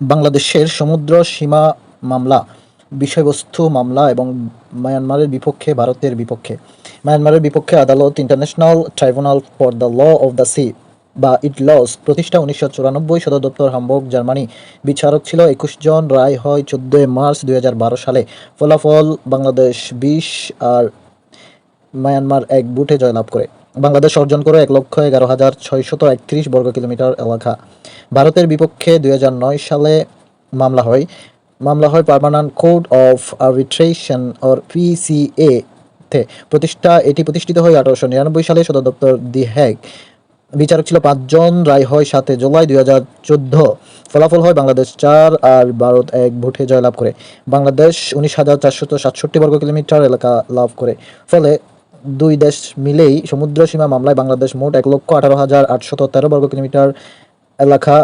বাংলাদেশের সমুদ্র সীমা মামলা, বিষয়বস্তু মামলা এবং মায়ানমারের বিপক্ষে, ভারতের বিপক্ষে। মায়ানমারের বিপক্ষে আদালত international tribunal for the law of the sea বা ইট লস প্রতিষ্ঠা উনিশশো চুরানব্বই সদর দপ্তর হামবুর্গ, জার্মানি। বিচারক ছিল একুশ জন, রায় হয় চোদ্দোই মার্চ দুই হাজার বারো সালে। ফলাফল বাংলাদেশ বিশ আর মায়ানমার এক বুটে জয়লাভ করে। বাংলাদেশ অর্জন করে এক লক্ষ এগারো হাজার ছয়শত একত্রিশ বর্গ কিলোমিটার এলাকা। ভারতের বিপক্ষে দুই হাজার নয় সালে মামলা হয়। মামলা হয় permanent court of arbitration, or PCA তে। প্রতিষ্ঠা, এটি প্রতিষ্ঠিত হয় আঠারোশো নিরানব্বই সালে। সদর দপ্তর দি হ্যাগ। বিচারক ছিল পাঁচজন, রায় হয় সাতে জুলাই দুই হাজার চোদ্দ। ফলাফল হয় বাংলাদেশ চার আর ভারত এক, ভোটে জয়লাভ করে। বাংলাদেশ উনিশ হাজার চারশত সাতষট্টি বর্গ কিলোমিটার এলাকা লাভ করে। ফলে দুই দেশ মিলেই সমুদ্র সীমা মামলায় বাংলাদেশ মোট এক লক্ষ আঠারো হাজার আটশত তেরো বর্গ কিলোমিটার এলাকা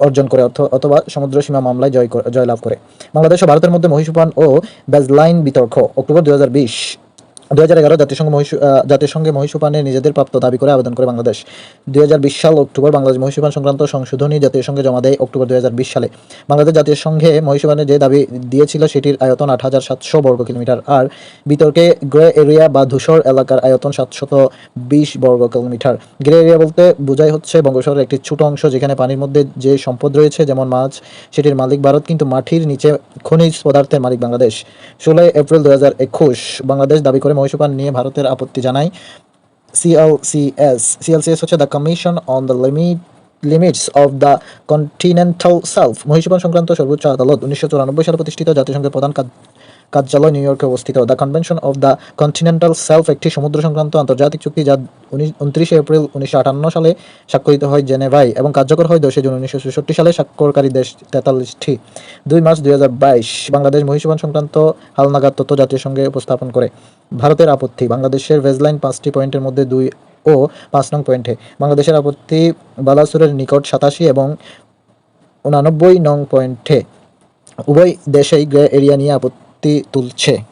অর্জন করে অথবা সমুদ্র সীমা মামলায় জয় জয়লাভ করে। বাংলাদেশ ও ভারতের মধ্যে মহিষুপান ও বেজলাইন বিতর্ক, অক্টোবর দুই হাজার বিশ দুই হাজার এগারো জাতিসংঘ আহ, জাতিসংঘে মহীসূপানে নিজেদের প্রাপ্ত দাবি করে আবেদন করে বাংলাদেশ। দুই হাজার বিশ সাল অক্টোবর বাংলাদেশ মহীসূপান সংক্রান্ত সংশোধনী জাতিসংঘে জমা দেয় অক্টোবর দুই হাজার বিশ সালে। বাংলাদেশ জাতিসংঘে মহীসূপানে যে দাবি দিয়েছিল সেটির আয়তন আট হাজার সাতশো বর্গ কিলোমিটার আর বিতর্কে গ্রে এরিয়া বা ধূসর এলাকার আয়তন সাতশত বিশ বর্গ কিলোমিটার। গ্রে এরিয়া বলতে বোঝাই হচ্ছে বঙ্গোপসাগরের একটি ছোট অংশ যেখানে পানির মধ্যে যে সম্পদ রয়েছে যেমন মাছ সেটির মালিক ভারত কিন্তু মাটির নিচে খনিজ পদার্থের মালিক বাংলাদেশ। ষোলোই এপ্রিল দু হাজার একুশ বাংলাদেশ দাবি করে মহীসূপান নিয়ে ভারতের আপত্তি জানায় সিএলসিএস সিএলসিএস হচ্ছে the commission on the limit limits of the continental shelf মহিষপান সংক্রান্ত সর্বোচ্চ আদালত উনিশশো চুরানব্বই সালে প্রতিষ্ঠিত জাতিসংঘের প্রধান কার্যালয় নিউ ইয়র্কে অবস্থিত। The convention of the continental shelf একটি সমুদ্র সংক্রান্ত আন্তর্জাতিক চুক্তি যা উনত্রিশে এপ্রিল উনিশশো আটান্ন সালে স্বাক্ষরিত হয় জেনেভাই এবং কার্যকর হয় দশই জুন উনিশশো ছেষট্টি সালে স্বাক্ষরকারী দেশ তেতাল্লিশটি। দুই মার্চ দুই বাংলাদেশ মহীসূপান সংক্রান্ত হালনাগাদ তথ্য জাতীয় সঙ্গে উপস্থাপন করে। ভারতের আপত্তি, বাংলাদেশের ভেজলাইন পাঁচটি পয়েন্টের মধ্যে দুই ও পাঁচ নং পয়েন্টে। বাংলাদেশের আপত্তি, বালাসুরের নিকট সাতাশি এবং উনানব্বই নং পয়েন্টে। উভয় দেশেই গ্রে এরিয়া নিয়ে আপত্তি તે તુલ છે.